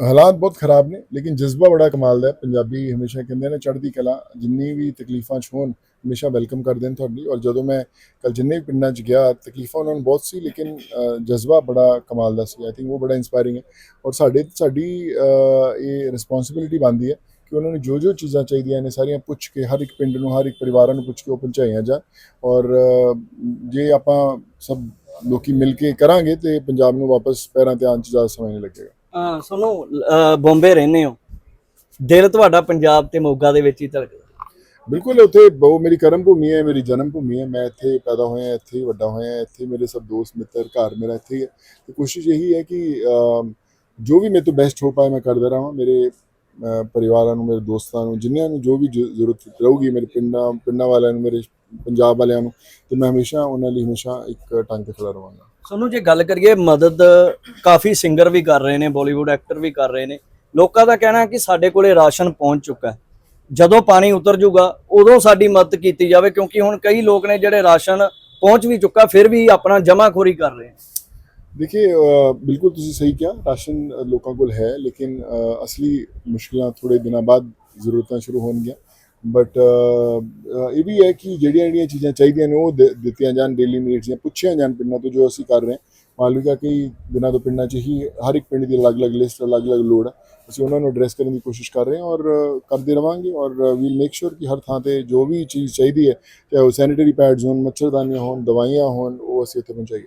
ਹਾਲਾਤ ਬਹੁਤ ਖਰਾਬ ਨੇ, ਲੇਕਿਨ ਜਜ਼ਬਾ ਬੜਾ ਕਮਾਲ ਦਾ ਹੈ। ਪੰਜਾਬੀ ਹਮੇਸ਼ਾ ਕਹਿੰਦੇ ਨੇ, ਚੜ੍ਹਦੀ ਕਲਾ, ਜਿੰਨੀ ਵੀ ਤਕਲੀਫਾਂ ਚ ਹੋਣ, ਹਮੇਸ਼ਾ ਵੈਲਕਮ ਕਰਦੇ ਨੇ ਤੁਹਾਡੀ। ਔਰ ਜਦੋਂ ਮੈਂ ਕੱਲ ਜਿੰਨੇ ਵੀ ਪਿੰਡਾਂ ਚ ਗਿਆ, ਤਕਲੀਫਾਂ ਉਹਨਾਂ ਨੂੰ ਬਹੁਤ ਸੀ, ਲੇਕਿਨ ਜਜ਼ਬਾ ਬੜਾ ਕਮਾਲ ਦਾ ਸੀ। ਆਈ ਥਿੰਕ ਉਹ ਬੜਾ ਇਨਸਪਾਇਰਿੰਗ ਹੈ। ਔਰ ਸਾਡੇ, ਸਾਡੀ ਇਹ ਰਿਸਪੌਂਸਿਬਿਲਿਟੀ ਬਣਦੀ ਹੈ ਕਿ ਉਹਨਾਂ ਨੂੰ ਜੋ ਜੋ ਚੀਜ਼ਾਂ ਚਾਹੀਦੀਆਂ ਨੇ, ਸਾਰੀਆਂ ਪੁੱਛ ਕੇ, ਹਰ ਇੱਕ ਪਿੰਡ ਨੂੰ, ਹਰ ਇੱਕ ਪਰਿਵਾਰਾਂ ਨੂੰ ਪੁੱਛ ਕੇ ਉਹ ਪਹੁੰਚਾਈਆਂ ਜਾਣ। ਔਰ ਜੇ ਆਪਾਂ ਸਭ ਲੋਕੀ ਮਿਲ ਕੇ ਕਰਾਂਗੇ ਤੇ ਪੰਜਾਬ ਨੂੰ ਵਾਪਸ ਪੈਰਾਂ ਤੇ ਆਉਣ ਚ ਜ਼ਿਆਦਾ ਸਮਾਂ ਨਹੀਂ ਲੱਗੇਗਾ। ਅਹ ਤੁਹਾਨੂੰ ਬੰਬੇ ਰਹਿੰਦੇ ਹੋ। ਦਿਲ ਤੁਹਾਡਾ ਪੰਜਾਬ ਤੇ ਮੋਗਾ ਦੇ ਵਿੱਚ ਹੀ ਧੜਕਦਾ। ਬਿਲਕੁਲ, ਉੱਥੇ ਬਹੁ, ਮੇਰੀ ਕਰਮ ਭੂਮੀ ਹੈ, ਮੇਰੀ ਜਨਮ ਭੂਮੀ ਹੈ। ਮੈਂ ਇੱਥੇ ਪੈਦਾ ਹੋਇਆ, ਇੱਥੇ ਹੀ ਵੱਡਾ ਹੋਇਆ, ਇੱਥੇ ਮੇਰੇ ਸਭ ਦੋਸਤ, ਮਿੱਤਰ, ਘਰ ਮੇਰਾ ਇੱਥੇ ਹੀ ਹੈ। ਤੇ ਕੋਸ਼ਿਸ਼ ਇਹੀ ਹੈ ਕਿ ਜੋ ਵੀ ਮੇਰੇ ਤੋਂ ਬੈਸਟ ਹੋ ਪਾਏ ਮੈਂ ਕਰਦਾ ਰਹਾਂ। ਮੇਰੇ ਪਰਿਵਾਰਾਂ ਨੂੰ, ਮੇਰੇ ਦੋਸਤਾਂ ਨੂੰ, ਜਿੰਨਿਆਂ ਨੂੰ ਜੋ ਵੀ ਜ਼ਰੂਰਤ ਰਹੂਗੀ, ਮੇਰੇ ਪਿੰਡਾਂ ਪਿੰਡਾਂ ਵਾਲਿਆਂ ਨੂੰ, ਮੇਰੇ ਪੰਜਾਬ ਵਾਲਿਆਂ ਨੂੰ, ਤੇ ਮੈਂ ਹਮੇਸ਼ਾ ਉਹਨਾਂ ਲਈ ਹਮੇਸ਼ਾ ਇੱਕ ਟੰਗ ਖੜਾ ਰਵਾਂਗਾ ਸੋਨੂੰ, ਜੇ ਗੱਲ ਕਰੀਏ ਮਦਦ, ਕਾਫੀ ਸਿੰਗਰ ਵੀ ਕਰ ਰਹੇ ਨੇ ਬਾਲੀਵੁੱਡ ਐਕਟਰ ਵੀ ਕਰ ਰਹੇ ਨੇ। ਲੋਕਾਂ ਦਾ ਕਹਿਣਾ ਕਿ ਸਾਡੇ ਕੋਲੇ ਰਾਸ਼ਨ ਪਹੁੰਚ ਚੁੱਕਾ ਹੈ। ਜਦੋਂ ਪਾਣੀ ਉਤਰ ਜਾਊਗਾ ਉਦੋਂ ਸਾਡੀ ਮਦਦ ਕੀਤੀ ਜਾਵੇ, ਕਿਉਂਕਿ ਹੁਣ ਕਈ ਲੋਕ ਨੇ ਜਿਹੜੇ ਰਾਸ਼ਨ ਪਹੁੰਚ ਵੀ ਚੁੱਕਾ, ਫਿਰ ਵੀ ਆਪਣਾ ਜਮਾਖੋਰੀ ਕਰ ਰਹੇ ਨੇ। देखिए बिल्कुल ਤੁਸੀਂ ਸਹੀ ਕਿਹਾ, ਰਾਸ਼ਨ ਲੋਕਾਂ ਕੋਲ ਹੈ, ਲੇਕਿਨ ਅਸਲੀ ਮੁਸ਼ਕਲਾਂ ਥੋੜੇ ਦਿਨਾਂ ਬਾਅਦ ਜ਼ਰੂਰਤਾਂ ਸ਼ੁਰੂ ਹੋਣਗੀਆਂ। ਬਟ uh, uh, ਇਹ ਵੀ ਹੈ ਕਿ ਜਿਹੜੀਆਂ ਜਿਹੜੀਆਂ ਚੀਜ਼ਾਂ ਚਾਹੀਦੀਆਂ ਨੇ ਉਹ ਦੇ- ਦਿੱਤੀਆਂ ਜਾਣ ਡੇਲੀ ਨੀਡਸ ਜਾਂ ਪੁੱਛੀਆਂ ਜਾਣ ਪਿੰਡਾਂ ਤੋਂ ਜੋ ਅਸੀਂ ਕਰ ਰਹੇ ਹਾਂ। ਮਾਲਵਿਕਾ ਕਈ ਦਿਨਾਂ ਤੋਂ ਪਿੰਡਾਂ 'ਚ ਹੀ ਹਰ ਇੱਕ ਪਿੰਡ ਦੀ ਅਲੱਗ-ਅਲੱਗ ਲਿਸਟ ਅਲੱਗ-ਅਲੱਗ ਲੋੜ ਹੈ ਅਸੀਂ ਉਹਨਾਂ ਨੂੰ ਐਡਰੈਸ ਕਰਨ ਦੀ ਕੋਸ਼ਿਸ਼ ਕਰ ਰਹੇ ਹਾਂ ਔਰ ਕਰਦੇ ਰਵਾਂਗੇ ਔਰ ਵੀ ਮੇਕ ਸ਼ੋਰ ਕਿ ਹਰ ਥਾਂ ਤੇ ਜੋ ਵੀ ਚੀਜ਼ ਚਾਹੀਦੀ ਹੈ, ਚਾਹੇ ਉਹ ਸੈਨੀਟਰੀ ਪੈਡਸ ਹੋਣ, ਮੱਛਰਦਾਨੀਆਂ ਹੋਣ, ਦਵਾਈਆਂ ਹੋਣ, ਉਹ ਅਸੀਂ ਇੱਥੇ ਪਹੁੰਚਾਈਏ।